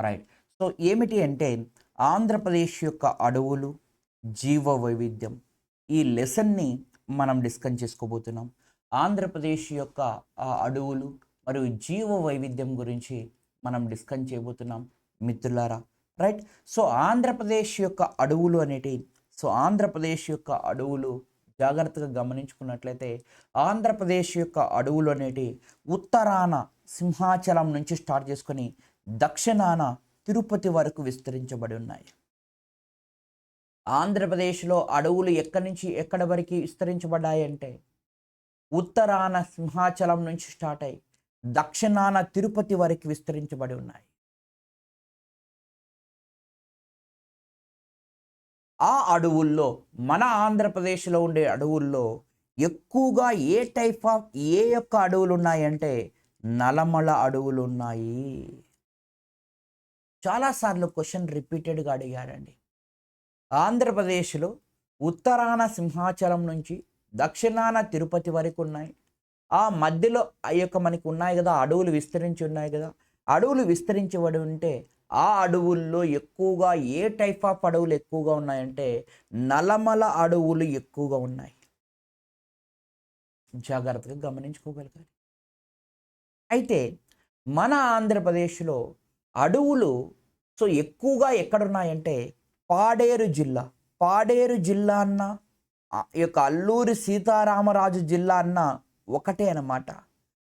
Right so ఏమిటి అంటే ఆంధ్రప్రదేశ్ యొక్క అడవులు జీవ వైవిధ్యం ఈ లెసన్ని మనం డిస్కస్ చేసుకోబోతున్నాం. ఆంధ్రప్రదేశ్ యొక్క ఆ అడవులు మరియు జీవ వైవిధ్యం గురించి మనం డిస్కస్ చేయబోతున్నాం. మిత్రులారా రైట్ సో ఆంధ్రప్రదేశ్ యొక్క అడవులు అనేటి సో ఆంధ్రప్రదేశ్ యొక్క అడవులు జాగ్రత్తగా గమనించుకున్నట్లయితే ఆంధ్రప్రదేశ్ యొక్క అడవులు అనేటి ఉత్తరాన సింహాచలం నుంచి స్టార్ట్ చేసుకొని దక్షిణాన తిరుపతి వరకు విస్తరించబడి ఉన్నాయి. ఆంధ్రప్రదేశ్లో అడవులు ఎక్కడి నుంచి ఎక్కడి వరకు విస్తరించబడ్డాయంటే ఉత్తరాన సింహాచలం నుంచి స్టార్ట్ అయ్యి దక్షిణాన తిరుపతి వరకు విస్తరించబడి ఉన్నాయి. ఆ అడవుల్లో మన ఆంధ్రప్రదేశ్లో ఉండే అడవుల్లో ఎక్కువగా ఏ టైప్ ఆఫ్ ఏ యొక్క అడవులు ఉన్నాయంటే నలమల అడవులు ఉన్నాయి. చాలాసార్లు క్వశ్చన్ రిపీటెడ్గా అడిగారండి. ఆంధ్రప్రదేశ్లో ఉత్తరాన సింహాచలం నుంచి దక్షిణాన తిరుపతి వరకు ఉన్నాయి. ఆ మధ్యలో ఆ యొక్క మనకి ఉన్నాయి కదా అడవులు విస్తరించి ఉన్నాయి కదా. అడవులు విస్తరించబడి ఉంటే ఆ అడవుల్లో ఎక్కువగా ఏ టైప్ ఆఫ్ అడవులు ఎక్కువగా ఉన్నాయంటే నలమల అడవులు ఎక్కువగా ఉన్నాయి. జాగ్రత్తగా గమనించుకోగలగాలి. అయితే మన ఆంధ్రప్రదేశ్లో అడవులు సో ఎక్కువగా ఎక్కడున్నాయంటే పాడేరు జిల్లా. పాడేరు జిల్లా అన్న ఈ యొక్క అల్లూరి సీతారామరాజు జిల్లా అన్న ఒకటే అన్నమాట.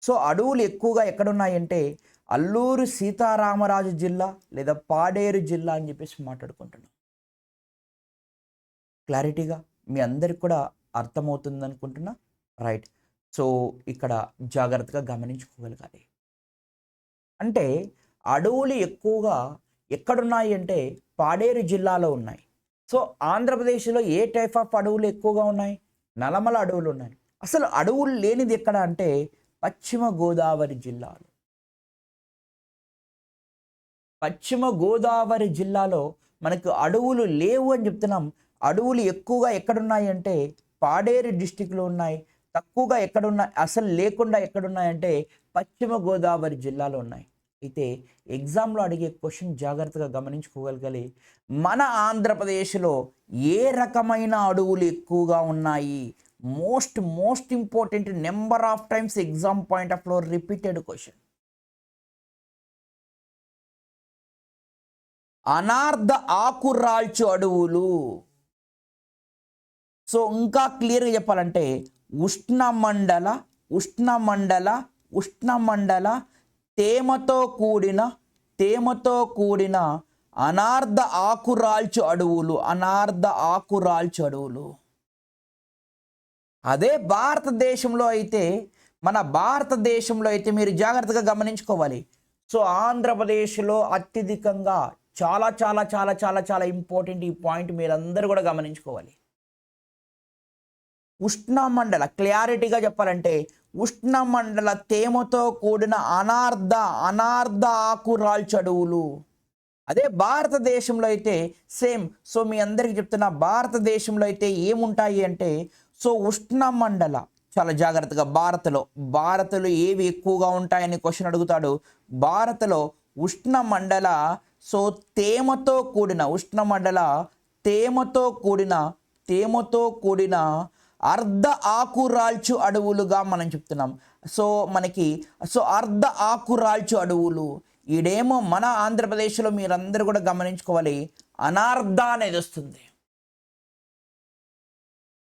సో అడవులు ఎక్కువగా ఎక్కడున్నాయంటే అల్లూరు సీతారామరాజు జిల్లా లేదా పాడేరు జిల్లా అని చెప్పేసి మాట్లాడుకుంటున్నాం. క్లారిటీగా మీ అందరికి కూడా అర్థమవుతుంది అనుకుంటున్నా. రైట్. సో ఇక్కడ జాగ్రత్తగా గమనించుకోగలగాలి. అంటే అడవులు ఎక్కువగా ఎక్కడున్నాయి అంటే పాడేరు జిల్లాలో ఉన్నాయి. సో ఆంధ్రప్రదేశ్లో ఏ టైప్ ఆఫ్ అడవులు ఎక్కువగా ఉన్నాయి? నలమల అడవులు ఉన్నాయి. అసలు అడవులు లేనిది ఎక్కడ అంటే పశ్చిమ గోదావరి జిల్లాలో. పశ్చిమ గోదావరి జిల్లాలో మనకు అడవులు లేవు అని చెప్తున్నాం. అడవులు ఎక్కువగా ఎక్కడున్నాయి అంటే పాడేరు డిస్టిక్లో ఉన్నాయి. తక్కువగా ఎక్కడున్నాయి అసలు లేకుండా ఎక్కడున్నాయంటే పశ్చిమ గోదావరి జిల్లాలో ఉన్నాయి. అయితే ఎగ్జామ్లో అడిగే క్వశ్చన్ జాగ్రత్తగా గమనించుకోగలగాలి మన ఆంధ్రప్రదేశ్లో ఏ రకమైన అడవులు ఎక్కువగా ఉన్నాయి? Most most important number of times exam point ఆఫ్లో రిపీటెడ్ క్వశ్చన్ అనార్ధ ఆకురాల్చు అడవులు సో ఇంకా క్లియర్గా చెప్పాలంటే ఉష్ణమండల ఉష్ణమండల ఉష్ణమండల తేమతో కూడిన తేమతో కూడిన అనార్ధ ఆకురాల్చు అడవులు అనార్ధ ఆకురాల్చు అడవులు. అదే భారతదేశంలో అయితే మన భారతదేశంలో అయితే మీరు జాగ్రత్తగా గమనించుకోవాలి. సో ఆంధ్రప్రదేశ్లో అత్యధికంగా చాలా చాలా చాలా చాలా చాలా ఇంపార్టెంట్ ఈ పాయింట్ మీరందరూ కూడా గమనించుకోవాలి. ఉష్ణమండల క్లారిటీగా చెప్పాలంటే ఉష్ణమండల తేమతో కూడిన అనార్ధ అనార్ధ ఆకురాల్ చడువులు అదే భారతదేశంలో అయితే సేమ్. సో మీ అందరికీ చెప్తున్న భారతదేశంలో అయితే ఏముంటాయి అంటే సో ఉష్ణమండల. చాలా జాగ్రత్తగా భారత్లో. భారత్లో ఏవి ఎక్కువగా ఉంటాయని క్వశ్చన్ అడుగుతాడు. భారత్లో ఉష్ణమండల సో తేమతో కూడిన ఉష్ణమండల తేమతో కూడిన తేమతో కూడిన అర్ధ ఆకురాల్చు అడవులుగా మనం చెప్తున్నాం. సో మనకి సో అర్ధ ఆకురాల్చు అడవులు ఈడేమో మన ఆంధ్రప్రదేశ్లో మీరందరూ కూడా గమనించుకోవాలి అనార్ధ అనేది వస్తుంది.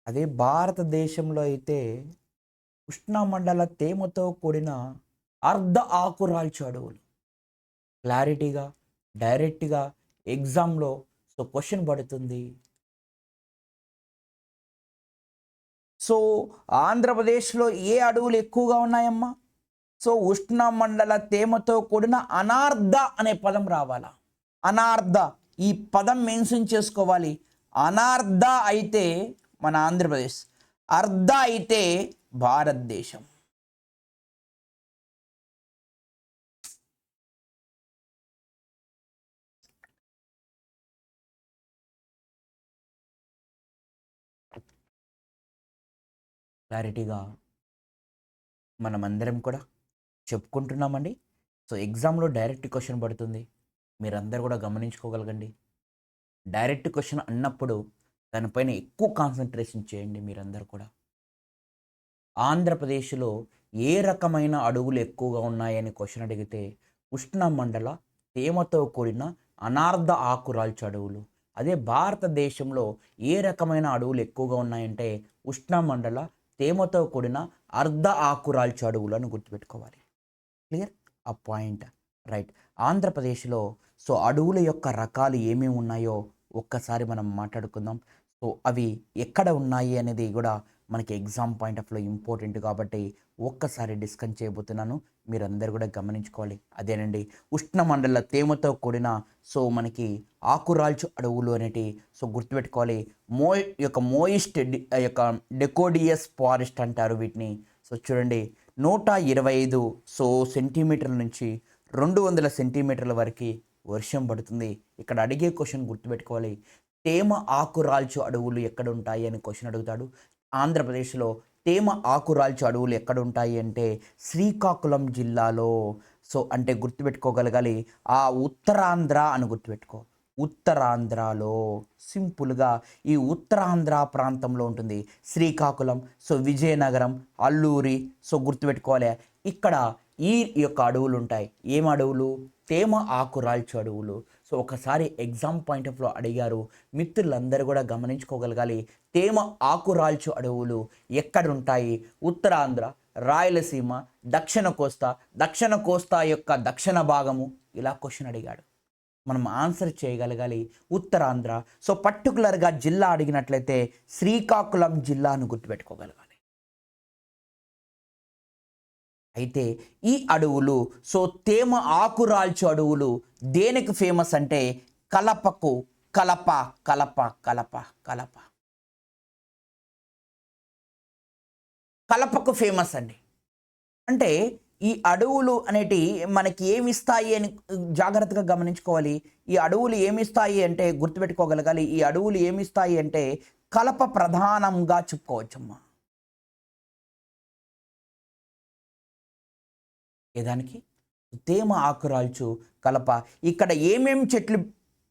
అదే భారతదేశంలో అయితే ఉష్ణమండల తేమతో కూడిన అర్ధ ఆకురాల్చు అడవులు. క్లారిటీగా డైరెక్ట్గా ఎగ్జామ్లో సో క్వశ్చన్ పడుతుంది సో ఆంధ్రప్రదేశ్లో ఏ అడవులు ఎక్కువగా ఉన్నాయమ్మా? సో ఉష్ణమండల తేమతో కూడిన అనార్ధ అనే పదం రావాలా? అనార్ధ ఈ పదం మెన్షన్ చేసుకోవాలి. అనార్ధ అయితే మన ఆంధ్రప్రదేశ్ అర్ధ అయితే భారతదేశం. క్లారిటీగా మనమందరం కూడా చెప్పుకుంటున్నామండి. సో ఎగ్జామ్లో డైరెక్ట్ క్వశ్చన్ పడుతుంది. మీరందరూ కూడా గమనించుకోగలగండి. డైరెక్ట్ క్వశ్చన్ అన్నప్పుడు దానిపైన ఎక్కువ కాన్సన్ట్రేషన్ చేయండి మీరందరూ కూడా. ఆంధ్రప్రదేశ్లో ఏ రకమైన అడవులు ఎక్కువగా ఉన్నాయని క్వశ్చన్ అడిగితే ఉష్ణ మండల తేమతో కూడిన అనార్ధ ఆకురాల్చు అడవులు అదే భారతదేశంలో ఏ రకమైన అడవులు ఎక్కువగా ఉన్నాయంటే ఉష్ణమండల తేమతో కూడిన అర్ధ ఆకురాల్చు అడవులను గుర్తుపెట్టుకోవాలి. క్లియర్? ఆ పాయింట్. రైట్. ఆంధ్రప్రదేశ్లో సో అడవుల యొక్క రకాలు ఏమేమి ఉన్నాయో ఒక్కసారి మనం మాట్లాడుకుందాం. సో అవి ఎక్కడ ఉన్నాయి అనేది కూడా మనకి ఎగ్జామ్ పాయింట్ ఆఫ్లో ఇంపార్టెంట్ కాబట్టి ఒక్కసారి డిస్కస్ చేయబోతున్నాను. మీరందరూ కూడా గమనించుకోవాలి. అదేనండి ఉష్ణమండల తేమతో కూడిన సో మనకి ఆకురాల్చు అడవులు అనేటి సో గుర్తుపెట్టుకోవాలి. మో యొక్క మోయిస్ట్ యొక్క డెకోడియస్ ఫారెస్ట్ అంటారు వీటిని. సో చూడండి నూట ఇరవై ఐదు సో సెంటీమీటర్ల నుంచి రెండు వందల సెంటీమీటర్ల వరకు వర్షం పడుతుంది. ఇక్కడ అడిగే క్వశ్చన్ గుర్తుపెట్టుకోవాలి. తేమ ఆకురాల్చు అడవులు ఎక్కడ ఉంటాయి అని క్వశ్చన్ అడుగుతాడు. ఆంధ్రప్రదేశ్లో తేమ ఆకురాల్చు అడవులు ఎక్కడ ఉంటాయి అంటే శ్రీకాకుళం జిల్లాలో. సో అంటే గుర్తుపెట్టుకోగలగాలి ఆ ఉత్తరాంధ్ర అని గుర్తుపెట్టుకో. ఉత్తరాంధ్రలో సింపుల్గా ఈ ఉత్తరాంధ్ర ప్రాంతంలో ఉంటుంది శ్రీకాకుళం సో విజయనగరం అల్లూరి సో గుర్తుపెట్టుకోవాలి. ఇక్కడ ఈ యొక్క అడవులు ఉంటాయి ఏం అడవులు? తేమ ఆకురాల్చు అడవులు. సో ఒకసారి ఎగ్జామ్ పాయింట్ ఆఫ్లో అడిగారు. మిత్రులందరూ కూడా గమనించుకోగలగాలి. తేమ ఆకురాల్చు అడవులు ఎక్కడుంటాయి? ఉత్తరాంధ్ర రాయలసీమ దక్షిణ కోస్తా దక్షిణ కోస్తా యొక్క దక్షిణ భాగము? ఇలా క్వశ్చన్ అడిగాడు. మనం ఆన్సర్ చేయగలగాలి. ఉత్తరాంధ్ర సో పర్టికులర్గా జిల్లా అడిగినట్లయితే శ్రీకాకుళం జిల్లాను గుర్తుపెట్టుకోగలగాలి. అయితే ఈ అడవులు సో తేమ ఆకురాల్చు అడవులు దేనికి ఫేమస్ అంటే కలపకు కలప కలప కలప కలప. కలపకు ఫేమస్ అండి. అంటే ఈ అడవులు అనేటి మనకి ఏమి ఇస్తాయి అని జాగ్రత్తగా గమనించుకోవాలి. ఈ అడవులు ఏమి ఇస్తాయి అంటే గుర్తుపెట్టుకోగలగాలి. ఈ అడవులు ఏమి ఇస్తాయి అంటే కలప ప్రధానంగా చెప్పుకోవచ్చమ్మా. ఏదానికి? తేమ ఆకురాల్చు కలప. ఇక్కడ ఏమేమి చెట్లు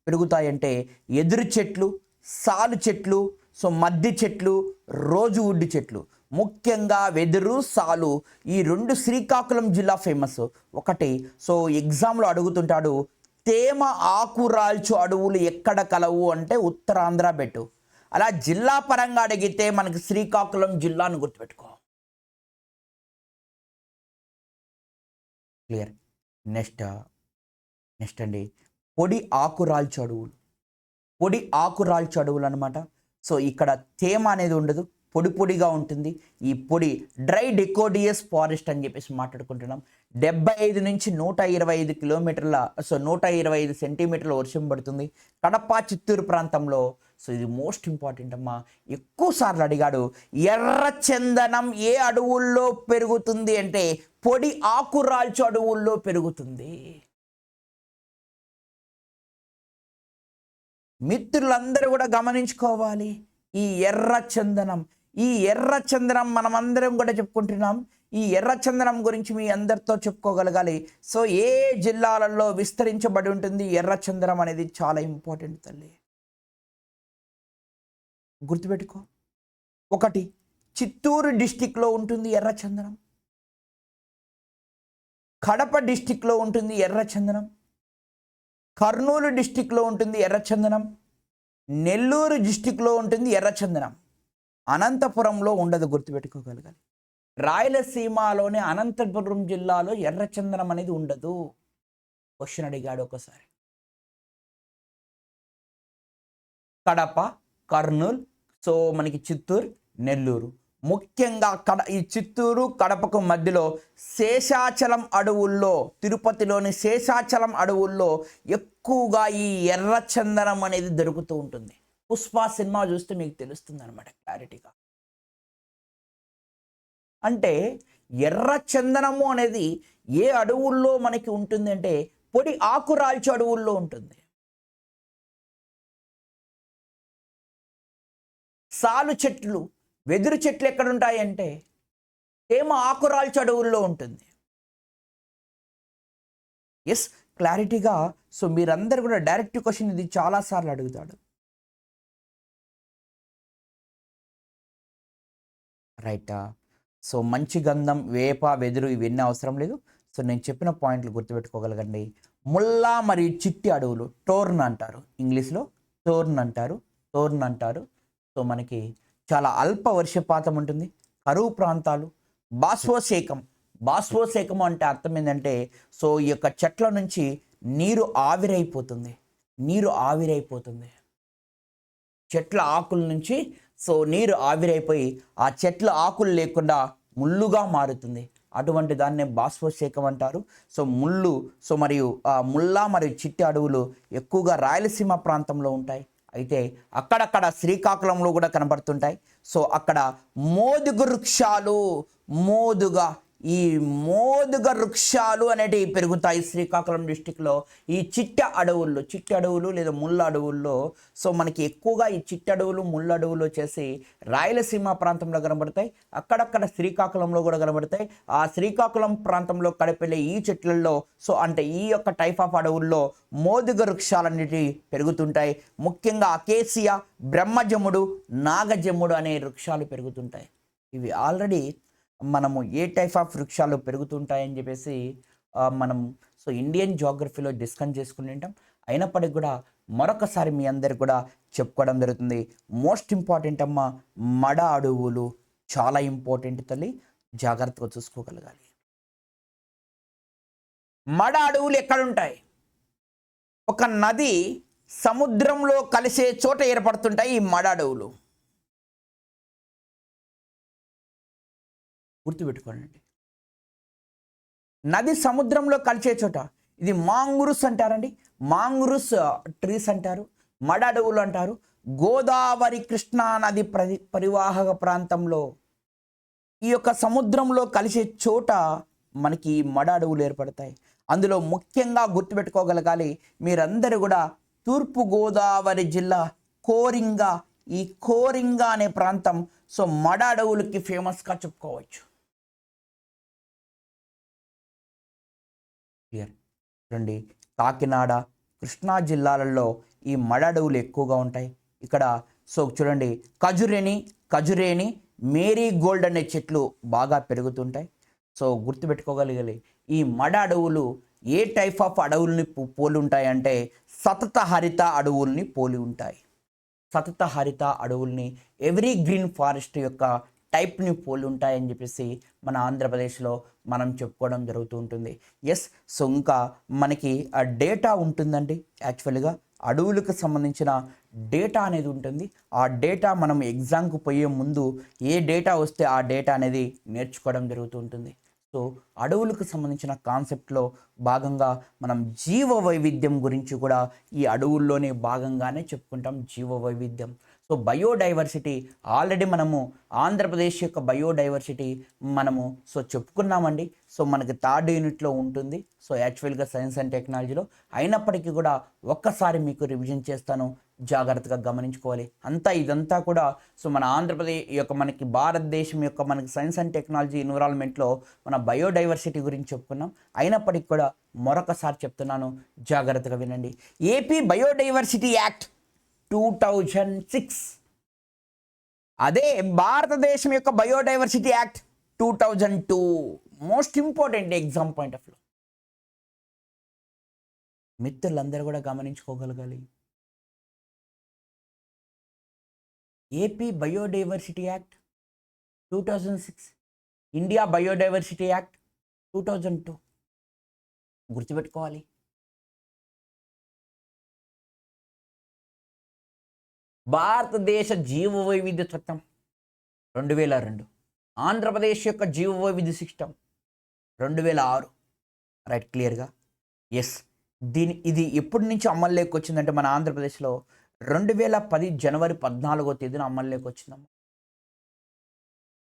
పెరుగుతాయంటే ఎదురు చెట్లు సాలు చెట్లు సో మద్ది చెట్లు రోజు ఉడ్డి చెట్లు. ముఖ్యంగా వెదురు సాలు ఈ రెండు శ్రీకాకుళం జిల్లా ఫేమస్ ఒకటి సో ఎగ్జామ్లో అడుగుతుంటాడు తేమ ఆకురాల్చు అడవులు ఎక్కడ కలవు? అంటే ఉత్తరాంధ్ర బెట్టు. అలా జిల్లా పరంగా అడిగితే మనకి శ్రీకాకుళం జిల్లాను గుర్తుపెట్టుకో. క్లియర్. నెక్స్ట్ నెక్స్ట్ అండి. పొడి ఆకురాల్చు అడవులు పొడి ఆకురాల్చు అడవులు అనమాట సో ఇక్కడ తేమ అనేది ఉండదు. పొడి పొడిగా ఉంటుంది. ఈ పొడి డ్రై డెకోడియస్ ఫారెస్ట్ అని చెప్పేసి మాట్లాడుకుంటున్నాం. డెబ్బై ఐదు నుంచి నూట ఇరవై ఐదు కిలోమీటర్ల సో నూట ఇరవై ఐదు సెంటీమీటర్ల వర్షం పడుతుంది. కడప చిత్తూరు ప్రాంతంలో సో ఇది మోస్ట్ ఇంపార్టెంట్ అమ్మా. ఎక్కువసార్లు అడిగాడు ఎర్ర చందనం ఏ అడవుల్లో పెరుగుతుంది అంటే పొడి ఆకురాల్చు అడవుల్లో పెరుగుతుంది. మిత్రులందరూ కూడా గమనించుకోవాలి ఈ ఎర్ర చందనం. ఈ ఎర్ర చందనం మనమందరం కూడా చెప్పుకుంటున్నాం. ఈ ఎర్ర చందనం గురించి మీ అందరితో చెప్పుకోగలగాలి. సో ఏ జిల్లాలలో విస్తరించబడి ఉంటుంది ఎర్ర చందనం అనేది చాలా ఇంపార్టెంట్ తల్లి. గుర్తుపెట్టుకో. ఒకటి చిత్తూరు డిస్టిక్లో ఉంటుంది ఎర్రచందనం కడప డిస్టిక్లో ఉంటుంది ఎర్రచందనం కర్నూలు డిస్టిక్లో ఉంటుంది ఎర్రచందనం నెల్లూరు డిస్టిక్లో ఉంటుంది ఎర్రచందనం అనంతపురంలో ఉండదు గుర్తుపెట్టుకోగలగాలి. రాయలసీమలోని అనంతపురం జిల్లాలో ఎర్రచందనం అనేది ఉండదు. క్వశ్చన్ అడిగాడు ఒకసారి. కడప కర్నూలు సో మనకి చిత్తూరు నెల్లూరు. ముఖ్యంగా కడ ఈ చిత్తూరు కడపకు మధ్యలో శేషాచలం అడవుల్లో తిరుపతిలోని శేషాచలం అడవుల్లో ఎక్కువగా ఈ ఎర్రచందనం అనేది దొరుకుతూ ఉంటుంది. పుష్ప సినిమా చూస్తే మీకు తెలుస్తుంది అనమాట క్లారిటీగా. అంటే ఎర్ర చందనము అనేది ఏ అడవుల్లో మనకి ఉంటుంది అంటే పొడి ఆకురాల్చు అడవుల్లో ఉంటుంది. సాలు చెట్లు వెదురు చెట్లు ఎక్కడ ఉంటాయంటే తేమ ఆకురాల్చు అడవుల్లో ఉంటుంది. ఎస్ క్లారిటీగా సో మీరందరూ కూడా డైరెక్ట్ క్వశ్చన్ ఇది చాలాసార్లు అడుగుతాడు. రైటా సో మంచి గంధం వేప వెదురు ఇవన్నీ అవసరం లేదు. సో నేను చెప్పిన పాయింట్లు గుర్తుపెట్టుకోగలగండి. ముల్లా మరియు చిట్టి అడవులు టోర్న్ అంటారు. ఇంగ్లీష్లో టోర్న్ అంటారు టోర్న్ అంటారు. సో మనకి చాలా అల్ప వర్షపాతం ఉంటుంది. కరువు ప్రాంతాలు బాష్పోసేకం బాష్పోసేకం అంటే అర్థం ఏంటంటే సో ఈ యొక్క చెట్ల నుంచి నీరు ఆవిరైపోతుంది. నీరు ఆవిరైపోతుంది. చెట్ల ఆకుల నుంచి సో నీరు ఆవిరైపోయి ఆ చెట్ల ఆకులు లేకుండా ముళ్ళుగా మారుతుంది. అటువంటి దాన్నే బాష్పోషేకం అంటారు. సో ముళ్ళు సో మరియు ఆ ముళ్ళ మరియు చిట్టి అడవులు ఎక్కువగా రాయలసీమ ప్రాంతంలో ఉంటాయి. అయితే అక్కడక్కడ శ్రీకాకుళంలో కూడా కనబడుతుంటాయి. సో అక్కడ మోదుగు వృక్షాలు మోదుగా ఈ మోదుగ వృక్షాలు అనేటివి పెరుగుతాయి శ్రీకాకుళం డిస్టిక్లో. ఈ చిట్ట అడవుల్లో చిట్ట అడవులు లేదా ముళ్ళ అడవుల్లో. సో మనకి ఎక్కువగా ఈ చిట్ట అడవులు ముళ్ళ అడవులు వచ్చేసి రాయలసీమ ప్రాంతంలో కనబడతాయి. అక్కడక్కడ శ్రీకాకుళంలో కూడా కనబడతాయి. ఆ శ్రీకాకుళం ప్రాంతంలో కడపెళ్ళే ఈ చెట్లలో సో అంటే ఈ యొక్క టైప్ ఆఫ్ అడవుల్లో మోదుగ వృక్షాలన్నిటి పెరుగుతుంటాయి. ముఖ్యంగా అకేసియా బ్రహ్మజముడు నాగజముడు అనే వృక్షాలు పెరుగుతుంటాయి. ఇవి ఆల్రెడీ మనము ఏ టైప్ ఆఫ్ వృక్షాలు పెరుగుతుంటాయని చెప్పేసి మనం సో ఇండియన్ జాగ్రఫీలో డిస్కస్ చేసుకుని ఉంటాం అయినప్పటికీ కూడా మరొకసారి మీ అందరికి కూడా చెప్పుకోవడం జరుగుతుంది. మోస్ట్ ఇంపార్టెంట్ అమ్మ మడ అడవులు చాలా ఇంపార్టెంట్ తల్లి. జాగ్రత్తగా చూసుకోగలగాలి. మడ అడవులు ఎక్కడుంటాయి? ఒక నది సముద్రంలో కలిసే చోట ఏర్పడుతుంటాయి ఈ మడ అడవులు గుర్తుపెట్టుకోండి నది సముద్రంలో కలిసే చోట ఇది మాంగురుస్ అంటారండి. మాంగురుస్ ట్రీస్ అంటారు. మడ అడవులు అంటారు. గోదావరి కృష్ణా నది పరి పరివాహక ప్రాంతంలో ఈ యొక్క సముద్రంలో కలిసే చోట మనకి మడ అడవులు ఏర్పడతాయి. అందులో ముఖ్యంగా గుర్తుపెట్టుకోగలగాలి మీరందరూ కూడా తూర్పు గోదావరి జిల్లా కోరింగా ఈ కోరింగ అనే ప్రాంతం సో మడ అడవులకి ఫేమస్గా చెప్పుకోవచ్చు. క్లియర్ చూడండి కాకినాడ కృష్ణా జిల్లాలలో ఈ మడ అడవులు ఎక్కువగా ఉంటాయి. ఇక్కడ సో చూడండి ఖజురేని ఖజురేని మేరీ గోల్డ్ అనే చెట్లు బాగా పెరుగుతుంటాయి. సో గుర్తుపెట్టుకోగలిగాలి ఈ మడ అడవులు ఏ టైప్ ఆఫ్ అడవుల్ని పో- పోలి ఉంటాయి అంటే సతత హరిత అడవుల్ని పోలి ఉంటాయి. సతత హరిత అడవుల్ని ఎవ్రీ గ్రీన్ ఫారెస్ట్ యొక్క టైప్ని పోలి ఉంటాయని చెప్పేసి మన ఆంధ్రప్రదేశ్లో మనం చెప్పుకోవడం జరుగుతూ ఉంటుంది. ఎస్ సో ఇంకా మనకి ఆ డేటా ఉంటుందండి. యాక్చువల్గా అడవులకు సంబంధించిన డేటా అనేది ఉంటుంది. ఆ డేటా మనం ఎగ్జామ్కు పోయే ముందు ఏ డేటా వస్తే ఆ డేటా అనేది నేర్చుకోవడం జరుగుతూ ఉంటుంది. సో అడవులకు సంబంధించిన కాన్సెప్ట్లో భాగంగా మనం జీవ వైవిధ్యం గురించి కూడా ఈ అడవుల్లోనే భాగంగానే చెప్పుకుంటాం జీవ వైవిధ్యం సో బయోడైవర్సిటీ ఆల్రెడీ మనము ఆంధ్రప్రదేశ్ యొక్క బయోడైవర్సిటీ మనము సో చెప్పుకున్నామండి. సో మనకి థర్డ్ యూనిట్లో ఉంటుంది. సో యాక్చువల్గా సైన్స్ అండ్ టెక్నాలజీలో అయినప్పటికీ కూడా ఒక్కసారి మీకు రివిజన్ చేస్తాను. జాగ్రత్తగా గమనించుకోవాలి. అంతా ఇదంతా కూడా సో మన ఆంధ్రప్రదేశ్ యొక్క మనకి భారతదేశం యొక్క మనకి సైన్స్ అండ్ టెక్నాలజీ ఎన్విరాన్మెంట్లో మన బయోడైవర్సిటీ గురించి చెప్పుకున్నాం. అయినప్పటికీ కూడా మరొకసారి చెప్తున్నాను. జాగ్రత్తగా వినండి. AP biodiversity act two thousand six. అదే భారతదేశం యొక్క biodiversity act two thousand two. Most important exam point of view మిత్రులందరూ కూడా గమనించుకోగలగాలి. AP biodiversity act two thousand six. India biodiversity act two thousand two. గుర్తుపెట్టుకోవాలి. భారతదేశ జీవ వైవిధ్య చట్టం రెండు వేల రెండు. ఆంధ్రప్రదేశ్ యొక్క జీవ వైవిధ్య సిస్టమ్ రెండు వేల ఆరు. రైట్ క్లియర్గా? ఎస్. దీని ఇది ఎప్పటి నుంచి అమల్లోకి వచ్చిందంటే మన ఆంధ్రప్రదేశ్లో రెండు వేల పది జనవరి పద్నాలుగో తేదీన అమల్లోకి వచ్చిందమ్మ.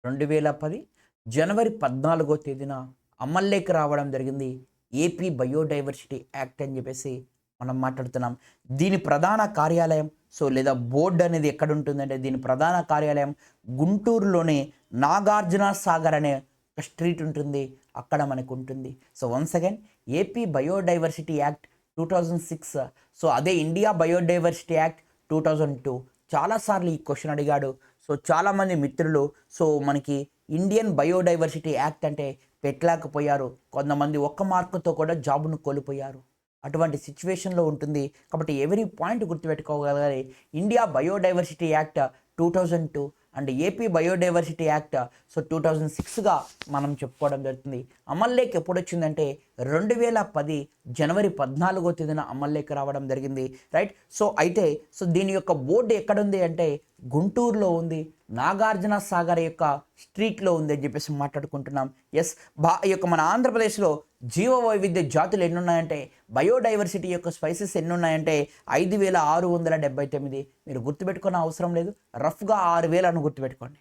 రెండు వేల పది జనవరి పద్నాలుగో తేదీన అమల్లోకి రావడం జరిగింది ఏపీ బయోడైవర్సిటీ యాక్ట్ అని చెప్పేసి మనం మాట్లాడుతున్నాం. దీని ప్రధాన కార్యాలయం సో లేదా బోర్డు అనేది ఎక్కడ ఉంటుందంటే దీని ప్రధాన కార్యాలయం గుంటూరులోని నాగార్జున సాగర్ అనే ఒక స్ట్రీట్ ఉంటుంది. అక్కడ మనకు ఉంటుంది. So once again AP biodiversity act two thousand six so అదే India biodiversity act two thousand two చాలాసార్లు ఈ క్వశ్చన్ అడిగాడు. సో చాలామంది మిత్రులు సో మనకి ఇండియన్ బయోడైవర్సిటీ యాక్ట్ అంటే పెట్టలేకపోయారు. కొంతమంది ఒక్క మార్కుతో కూడా జాబ్ను కోల్పోయారు. అటువంటి సిచ్యువేషన్లో ఉంటుంది. కాబట్టి every point గుర్తుపెట్టుకోగలగాలి. India biodiversity act two thousand two and AP biodiversity act so two thousand సిక్స్గా మనం చెప్పుకోవడం జరుగుతుంది. అమల్లోకి ఎప్పుడు వచ్చిందంటే రెండు వేల పది జనవరి పద్నాలుగో తేదీన అమల్లోకి రావడం జరిగింది రైట్ సో అయితే సో దీని యొక్క బోర్డు ఎక్కడుంది అంటే గుంటూరులో ఉంది నాగార్జున సాగర్ యొక్క స్ట్రీట్లో ఉంది అని చెప్పేసి మాట్లాడుకుంటున్నాం. ఎస్ బా ఈ యొక్క మన ఆంధ్రప్రదేశ్లో జీవ వైవిధ్య జాతులు ఎన్ని ఉన్నాయంటే బయోడైవర్సిటీ యొక్క స్పైసెస్ ఎన్ని ఉన్నాయంటే ఐదు వేల ఆరు వందల డెబ్బై తొమ్మిది. మీరు గుర్తుపెట్టుకున్న అవసరం లేదు. రఫ్గా ఆరు వేలను గుర్తుపెట్టుకోండి.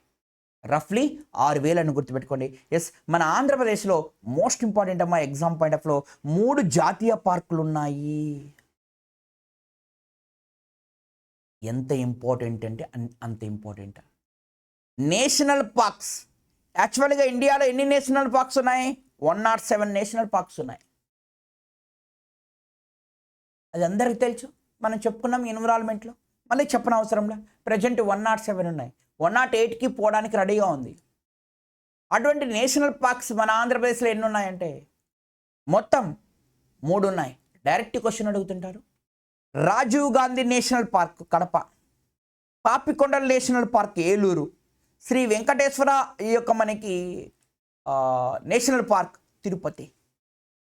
రఫ్లీ ఆరు వేలను గుర్తుపెట్టుకోండి. ఎస్ మన ఆంధ్రప్రదేశ్లో మోస్ట్ ఇంపార్టెంట్ అమ్మా ఎగ్జామ్ పాయింట్ ఆఫ్లో మూడు జాతీయ పార్కులు ఉన్నాయి ఎంత ఇంపార్టెంట్ అంటే అన్- అంత ఇంపార్టెంట్ నేషనల్ పార్క్స్ యాక్చువల్గా ఇండియాలో ఎన్ని నేషనల్ పార్క్స్ ఉన్నాయి? One nought seven national parks ఉన్నాయి. అది అందరికీ తెలుసు. మనం చెప్పుకున్నాం ఎన్విరాన్మెంట్లో మళ్ళీ చెప్పని అవసరంలో ప్రజెంట్ వన్ నాట్ సెవెన్ ఉన్నాయి. వన్ నాట్ ఎయిట్కి పోవడానికి రెడీగా ఉంది. అటువంటి నేషనల్ పార్క్స్ మన ఆంధ్రప్రదేశ్లో ఎన్ని ఉన్నాయంటే మొత్తం మూడు ఉన్నాయి డైరెక్ట్ క్వశ్చన్ అడుగుతుంటారు. Rajiv Gandhi national park Kadapa. పాపికొండల national park Eluru. Sri Venkateswara ఈ యొక్క మనకి నేషనల్ పార్క్ తిరుపతి.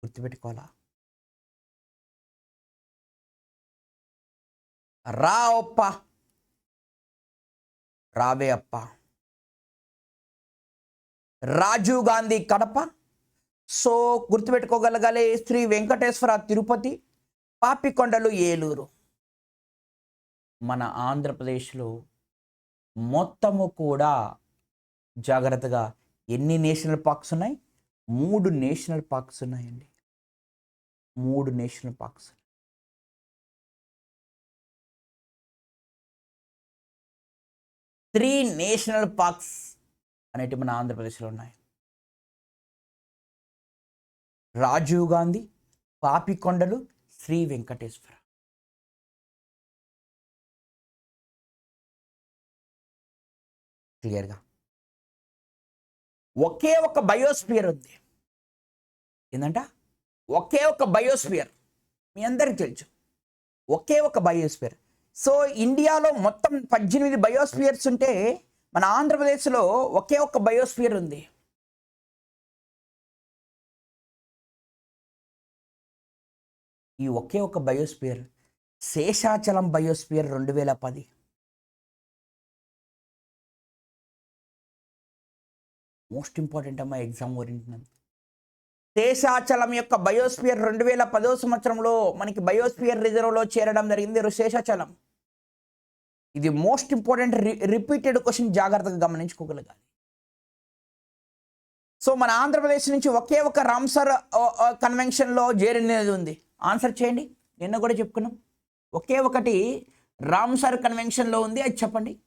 గుర్తుపెట్టుకోవాలా? రా ఒప్ప రావే అప్ప. రాజీవ్ గాంధీ కడప. సో గుర్తుపెట్టుకోగలగాలి శ్రీ వెంకటేశ్వర తిరుపతి పాపికొండలు ఏలూరు. మన ఆంధ్రప్రదేశ్లో మొత్తము కూడా జాగ్రత్తగా ఎన్ని నేషనల్ పార్క్స్ ఉన్నాయి? మూడు నేషనల్ పార్క్స్ ఉన్నాయండి. మూడు national parks. Three national parks అనేటివి మన ఆంధ్రప్రదేశ్లో ఉన్నాయి. రాజీవ్ గాంధీ పాపికొండలు శ్రీ వెంకటేశ్వర. క్లియర్గా ఒకే ఒక బయోస్పియర్ ఉంది. ఏంటంట ఒకే ఒక బయోస్పియర్. మీ అందరికి తెలుసు. ఒకే ఒక బయోస్పియర్. సో ఇండియాలో మొత్తం పద్దెనిమిది బయోస్పియర్స్ ఉంటే మన ఆంధ్రప్రదేశ్లో ఒకే ఒక బయోస్పియర్ ఉంది. ఈ ఒకే ఒక బయోస్పియర్ శేషాచలం బయోస్పియర్ రెండు వేల పది. మోస్ట్ ఇంపార్టెంట్ అమ్మా ఎగ్జామ్ ఓరియంట్ శేషాచలం యొక్క బయోస్పియర్ రెండు వేల పదో సంవత్సరంలో మనకి బయోస్పియర్ రిజర్వ్లో చేరడం జరిగింది శేషాచలం. ఇది మోస్ట్ ఇంపార్టెంట్ రిపీటెడ్ క్వశ్చన్ జాగ్రత్తగా గమనించుకోగలగాలి. సో మన ఆంధ్రప్రదేశ్ నుంచి ఒకే ఒక రామ్సర్ కన్వెన్షన్లో చేరినది ఉంది. ఆన్సర్ చేయండి. నిన్న కూడా చెప్పుకున్నాం. ఒకే ఒకటి రామ్సర్ కన్వెన్షన్లో ఉంది. అది చెప్పండి.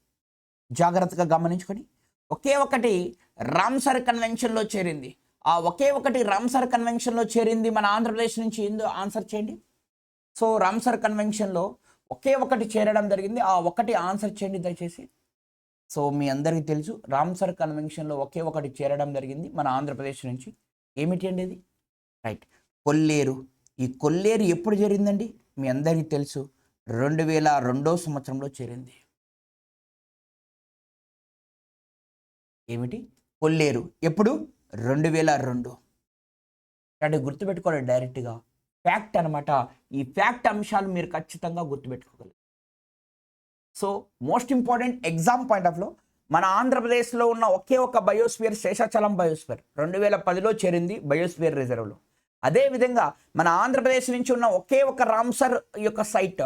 జాగ్రత్తగా గమనించుకొని. ఒకే ఒకటి రామ్సర్ కన్వెన్షన్లో చేరింది. ఆ ఒకే ఒకటి రామ్సర్ కన్వెన్షన్లో చేరింది మన ఆంధ్రప్రదేశ్ నుంచి. ఏందో ఆన్సర్ చేయండి. సో రామ్సర్ కన్వెన్షన్లో ఒకే ఒకటి చేరడం జరిగింది. ఆ ఒకటి ఆన్సర్ చేయండి దయచేసి. సో మీ అందరికీ తెలుసు రామ్సర్ కన్వెన్షన్లో ఒకే ఒకటి చేరడం జరిగింది మన ఆంధ్రప్రదేశ్ నుంచి. ఏమిటి అండి ఇది? రైట్. కొల్లేరు. ఈ కొల్లేరు ఎప్పుడు జరిగిందండి? మీ అందరికీ తెలుసు. రెండు వేల రెండో సంవత్సరంలో చేరింది. ఏమిటి? కొల్లేరు. ఎప్పుడు? రెండు వేల రెండు. అంటే గుర్తుపెట్టుకోవాలి డైరెక్ట్గా. ఫ్యాక్ట్ అనమాట ఈ ఫ్యాక్ట్ అంశాలు మీరు ఖచ్చితంగా గుర్తుపెట్టుకోగలరు. So most important exam point ఆఫ్లో మన ఆంధ్రప్రదేశ్లో ఉన్న ఒకే ఒక బయోస్పియర్ శేషాచలం బయోస్ఫియర్ రెండు వేల పదిలో చేరింది బయోస్ఫియర్ రిజర్వ్లో. అదేవిధంగా మన ఆంధ్రప్రదేశ్ నుంచి ఉన్న ఒకే ఒక రామ్సర్ యొక్క సైట్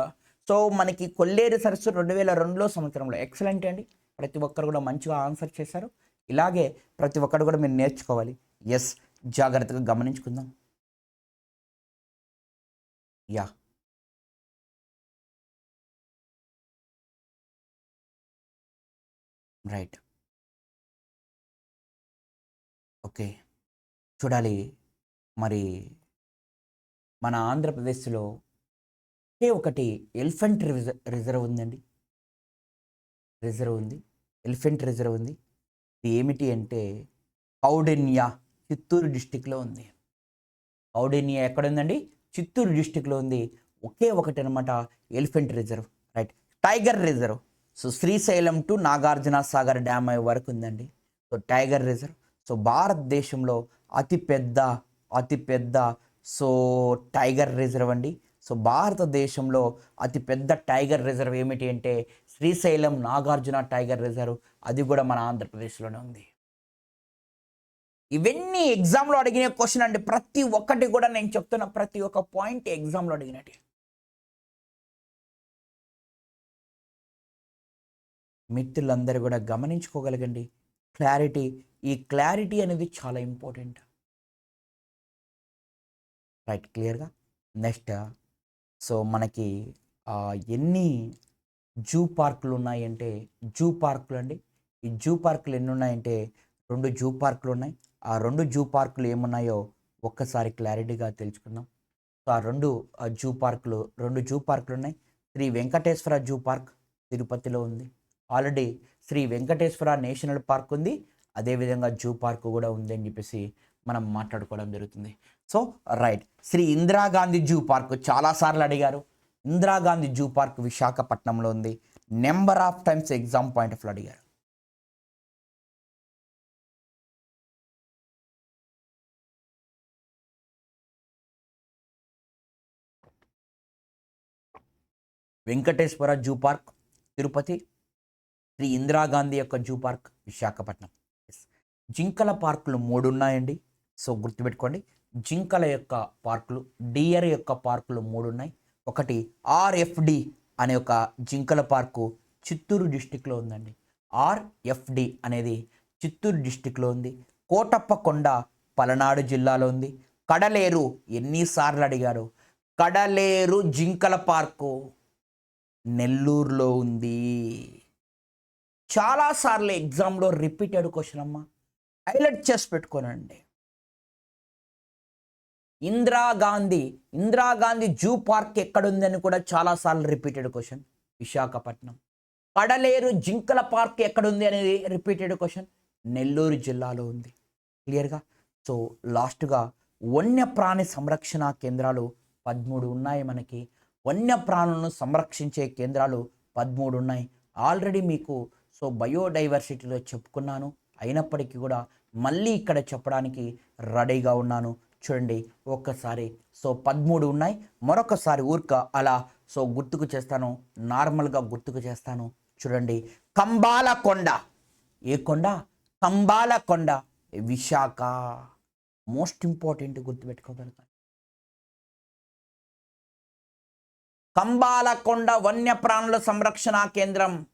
సో మనకి కొల్లేరు సరస్సు రెండు వేల రెండులో సంవత్సరంలో. ఎక్సలెంట్ అండి. ప్రతి ఒక్కరు కూడా మంచిగా ఆన్సర్ చేశారు. ఇలాగే ప్రతి ఒక్కరు కూడా మీరు నేర్చుకోవాలి. ఎస్ జాగ్రత్తగా గమనించుకుందాం. యా రైట్ ఓకే చూడాలి. మరి మన ఆంధ్రప్రదేశ్లో ఒకే ఒకటి ఎలిఫెంట్ రిజర్వ్ రిజర్వ్ ఉందండి? రిజర్వ్ ఉంది. ఎలిఫెంట్ రిజర్వ్ ఉంది. ఇది ఏమిటి అంటే కౌడెన్యా చిత్తూరు డిస్టిక్లో ఉంది. కౌడెన్యా ఎక్కడ ఉందండి చిత్తూరు డిస్టిక్లో ఉంది ఒకే ఒకటి అనమాట elephant reserve right tiger reserve. So Srisailam to Nagarjuna Sagar dam వరకు ఉందండి. So tiger reserve. సో భారతదేశంలో అతిపెద్ద అతిపెద్ద సో టైగర్ రిజర్వ్ అండి. సో భారతదేశంలో అతిపెద్ద టైగర్ రిజర్వ్ ఏమిటి అంటే శ్రీశైలం నాగార్జున టైగర్ రిజర్వ్. అది కూడా మన ఆంధ్రప్రదేశ్లోనే ఉంది. ఇవన్నీ ఎగ్జామ్లో అడిగిన క్వశ్చన్ అండి. ప్రతి ఒక్కటి కూడా నేను చెప్తున్న ప్రతి ఒక్క పాయింట్ ఎగ్జామ్లో అడిగినట్టు. మిత్రులందరూ కూడా గమనించుకోగలగండి. క్లారిటీ ఈ క్లారిటీ అనేది చాలా ఇంపార్టెంట్. రైట్ క్లియర్గా? నెక్స్ట్. సో మనకి ఎన్ని జూ పార్కులు ఉన్నాయంటే జూ పార్కులు అండి ఈ జూ పార్కులు ఎన్ని ఉన్నాయంటే రెండు జూ పార్కులు ఉన్నాయి. ఆ రెండు జూ పార్కులు ఏమున్నాయో ఒక్కసారి క్లారిటీగా తెలుసుకుందాం. సో ఆ రెండు జూ పార్కులు రెండు జూ పార్కులు ఉన్నాయి. శ్రీ వెంకటేశ్వర జూ పార్క్ తిరుపతిలో ఉంది. Already Sri Venkateswara national park ఉంది. అదేవిధంగా జూ పార్క్ కూడా ఉంది అని చెప్పేసి మనం మాట్లాడుకోవడం జరుగుతుంది. So right. Sri Indira Gandhi zoo park చాలాసార్లు అడిగారు. ఇందిరాగాంధీ జూ పార్క్ విశాఖపట్నంలో ఉంది. Number of times exam point of అడిగారు. వెంకటేశ్వర జూ పార్క్ తిరుపతి శ్రీ ఇందిరాగాంధీ యొక్క జూ పార్క్ విశాఖపట్నం. జింకల పార్కులు మూడు ఉన్నాయండి. సో గుర్తుపెట్టుకోండి. జింకల యొక్క పార్కులు డియర్ యొక్క పార్కులు మూడు ఉన్నాయి. ఒకటి ఆర్ఎఫ్డి అనే ఒక జింకల పార్కు చిత్తూరు డిస్టిక్లో ఉందండి. ఆర్ఎఫ్డి అనేది చిత్తూరు డిస్టిక్లో ఉంది. కోటప్పకొండ పలనాడు జిల్లాలో ఉంది. కడలేరు ఎన్నిసార్లు అడిగారు? కడలేరు జింకల పార్కు. నెల్లూరులో ఉంది. చాలాసార్లు ఎగ్జామ్లో రిపీటెడ్ క్వశ్చన్ అమ్మా. హైలైట్ చేసి పెట్టుకోనండి. ఇందిరాగాంధీ ఇందిరాగాంధీ జూ పార్క్ ఎక్కడుందని కూడా చాలాసార్లు రిపీటెడ్ క్వశ్చన్. విశాఖపట్నం. పడలేరు జింకల పార్క్ ఎక్కడుంది అనేది రిపీటెడ్ క్వశ్చన్ నెల్లూరు జిల్లాలో ఉంది. క్లియర్గా? సో లాస్ట్గా వన్యప్రాణి సంరక్షణ కేంద్రాలు పదమూడు ఉన్నాయి మనకి. వన్యప్రాణులను సంరక్షించే కేంద్రాలు పదమూడు ఉన్నాయి. ఆల్రెడీ మీకు సో బయోడైవర్సిటీలో చెప్పుకున్నాను. అయినప్పటికీ కూడా మళ్ళీ ఇక్కడ చెప్పడానికి రెడీగా ఉన్నాను. చూడండి ఒక్కసారి. సో పదమూడు ఉన్నాయి. మరొకసారి ఊరిక అలా సో గుర్తుకు చేస్తాను. నార్మల్గా గుర్తుకు చేస్తాను. చూడండి కంబాల కొండ. ఏ కొండ? కంబాల కొండ. విశాఖ. మోస్ట్ ఇంపార్టెంట్ గుర్తుపెట్టుకోగలుగుతాను. కంబాలకొండ వన్యప్రాణుల సంరక్షణ కేంద్రం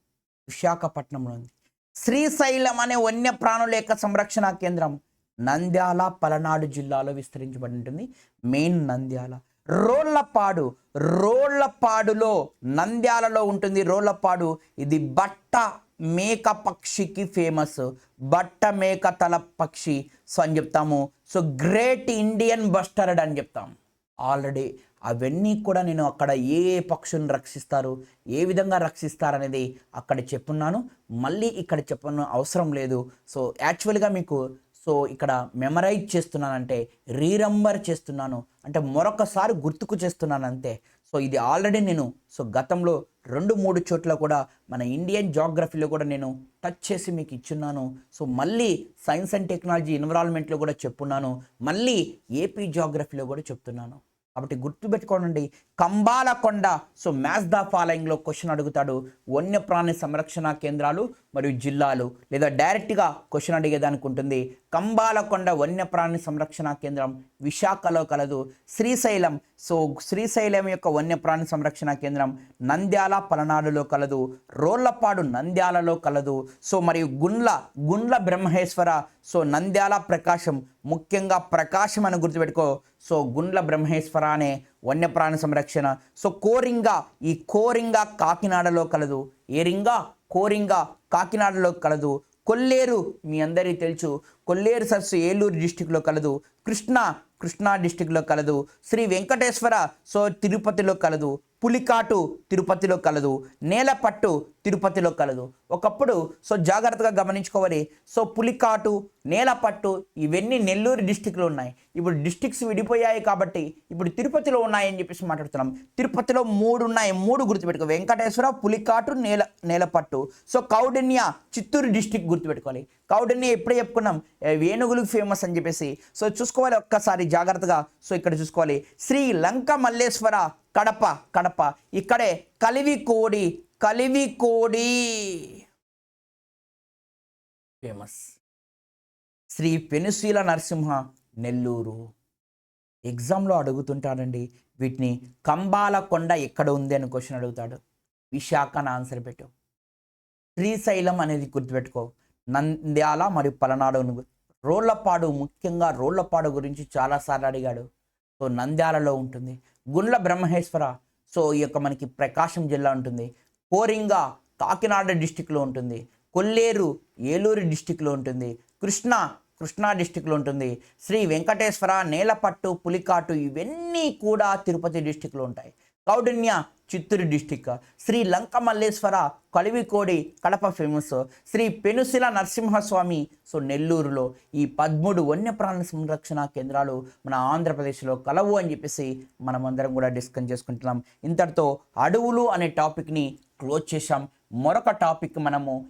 విశాఖపట్నంలో ఉంది శ్రీశైలం అనే వన్యప్రాణుల యొక్క సంరక్షణ కేంద్రం నంద్యాల పలనాడు జిల్లాలో విస్తరించబడి ఉంటుంది. మెయిన్ నంద్యాల. రోళ్ళపాడు. రోళ్ళపాడులో నంద్యాలలో ఉంటుంది. రోళ్ళపాడు. ఇది బట్ట మేక పక్షికి ఫేమస్. బట్ట మేక తల పక్షి సో అని చెప్తాము. సో గ్రేట్ ఇండియన్ బస్టర్డ్ అని చెప్తాం. ఆల్రెడీ అవన్నీ కూడా నేను అక్కడ ఏ ఏ పక్షులను రక్షిస్తారు ఏ విధంగా రక్షిస్తారు అనేది అక్కడ చెప్పున్నాను. మళ్ళీ ఇక్కడ చెప్పను అవసరం లేదు. సో యాక్చువల్గా మీకు సో ఇక్కడ మెమరైజ్ చేస్తున్నానంటే రీరంబర్ చేస్తున్నాను. అంటే మరొకసారి గుర్తుకు చేస్తున్నాను అంతే సో ఇది ఆల్రెడీ నేను సో గతంలో రెండు మూడు చోట్ల కూడా మన ఇండియన్ జాగ్రఫీలో కూడా నేను టచ్ చేసి మీకు ఇచ్చున్నాను. సో మళ్ళీ సైన్స్ అండ్ టెక్నాలజీ ఎన్విరాన్మెంట్లో కూడా చెప్పున్నాను. మళ్ళీ ఏపీ జాగ్రఫీలో కూడా చెప్తున్నాను. కాబట్టి గుర్తుపెట్టుకోనండి. కంబాలకొండ సో మ్యాథ్స్ ద ఫాలోయింగ్లో క్వశ్చన్ అడుగుతాడు. వన్యప్రాణి సంరక్షణ కేంద్రాలు మరియు జిల్లాలు లేదా డైరెక్ట్గా క్వశ్చన్ అడిగేదానికి ఉంటుంది. కంబాలకొండ వన్యప్రాణి సంరక్షణ కేంద్రం విశాఖలో కలదు. శ్రీశైలం. సో శ్రీశైలం యొక్క వన్యప్రాణి సంరక్షణ కేంద్రం నంద్యాల పలనాడులో కలదు. రోళ్ళపాడు నంద్యాలలో కలదు. సో మరియు గుండ్ల గుండ్ల బ్రహ్మేశ్వర. సో నంద్యాల ప్రకాశం. ముఖ్యంగా ప్రకాశం అని గుర్తుపెట్టుకో. సో గుండ్ల బ్రహ్మేశ్వర అనే వన్యప్రాణి సంరక్షణ. సో కోరింగ ఈ కోరింగ కాకినాడలో కలదు. ఏరింగ కోరింగ కాకినాడలో కలదు. కొల్లేరు మీ అందరికీ తెలుసు. కొల్లేరు సరస్సు ఏలూరు డిస్టిక్లో కలదు. కృష్ణ కృష్ణా డిస్టిక్లో కలదు. శ్రీ వెంకటేశ్వర సో తిరుపతిలో కలదు. పులికాటు తిరుపతిలో కలదు. నేలపట్టు తిరుపతిలో కలదు. ఒకప్పుడు సో జాగ్రత్తగా గమనించుకోవాలి. సో పులికాటు నేలపట్టు ఇవన్నీ నెల్లూరు డిస్టిక్లో ఉన్నాయి. ఇప్పుడు డిస్టిక్స్ విడిపోయాయి కాబట్టి ఇప్పుడు తిరుపతిలో ఉన్నాయని చెప్పేసి మాట్లాడుతున్నాం. తిరుపతిలో మూడు ఉన్నాయి. మూడు గుర్తుపెట్టుకో. వెంకటేశ్వర పులికాటు నేల నేలపట్టు. సో కౌడన్య చిత్తూరు డిస్టిక్ గుర్తుపెట్టుకోవాలి. కౌడన్య ఎప్పుడే చెప్పుకున్నాం? ఏ, వేణుగులు ఫేమస్ అని చెప్పేసి. సో చూసుకోవాలి ఒక్కసారి జాగ్రత్తగా. సో ఇక్కడ చూసుకోవాలి. శ్రీ లంక మల్లేశ్వర కడప కడప. ఇక్కడే కలివి కోడి కలివి కోడి ఫేమస్ శ్రీ పెనుశీల నరసింహ నెల్లూరు. ఎగ్జామ్లో అడుగుతుంటాడండి వీటిని కంబాల కొండ ఎక్కడ ఉంది అని క్వశ్చన్ అడుగుతాడు. విశాఖ అని ఆన్సర్ పెట్టు. శ్రీశైలం అనేది గుర్తుపెట్టుకో. నంద్యాల మరియు పలనాడు రోళ్ళపాడు ముఖ్యంగా రోళ్ళపాడు గురించి చాలాసార్లు అడిగాడు. సో నంద్యాలలో ఉంటుంది. గుండ్ల బ్రహ్మేశ్వర. సో ఈ యొక్క మనకి ప్రకాశం జిల్లా ఉంటుంది. కోరింగ కాకినాడ డిస్టిక్లో ఉంటుంది. కొల్లేరు ఏలూరు డిస్టిక్లో ఉంటుంది. కృష్ణ కృష్ణా డిస్టిక్లో ఉంటుంది. శ్రీ వెంకటేశ్వర నేలపట్టు పులికాటు ఇవన్నీ కూడా తిరుపతి డిస్టిక్లో ఉంటాయి. కౌడిన్య చిత్తూరు డిస్టిక్. శ్రీ లంక మల్లేశ్వర కలివికోడి కడప ఫేమస్. శ్రీ పెనుశిల నరసింహస్వామి సో నెల్లూరులో. ఈ పదమూడు వన్యప్రాణుల సంరక్షణ కేంద్రాలు మన ఆంధ్రప్రదేశ్లో కలవు అని చెప్పేసి మనమందరం కూడా డిస్కస్ చేసుకుంటున్నాం. ఇంతటితో అడవులు అనే టాపిక్ని క్లోజ్ చేశాం. మరొక టాపిక్ మనము